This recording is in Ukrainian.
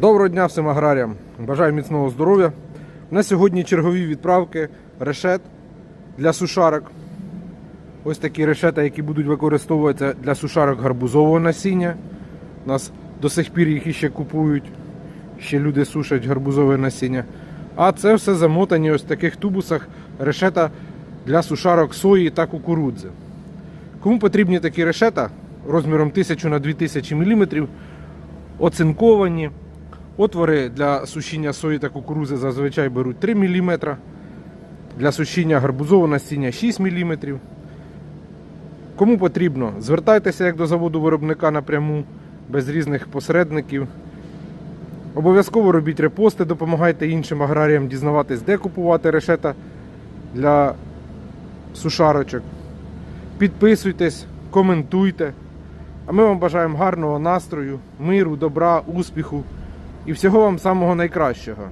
Доброго дня всім аграріям. Бажаю міцного здоров'я. У нас сьогодні чергові відправки решет для сушарок. Ось такі решета, які будуть використовуватися для сушарок гарбузового насіння. У нас до сих пір їх іще купують. Ще люди сушать гарбузове насіння. А це все замотані ось в таких тубусах решета для сушарок сої та кукурудзи. Кому потрібні такі решета розміром 1000 на 2000 мм, оцинковані. Отвори для сушіння сої та кукурузи зазвичай беруть 3 мм. Для сушіння гарбузового насіння 6 мм. Кому потрібно, звертайтеся як до заводу виробника напряму, без різних посередників. Обов'язково робіть репости, допомагайте іншим аграріям дізнаватись, де купувати решета для сушарочок. Підписуйтесь, коментуйте. А ми вам бажаємо гарного настрою, миру, добра, успіху і всього вам самого найкращого.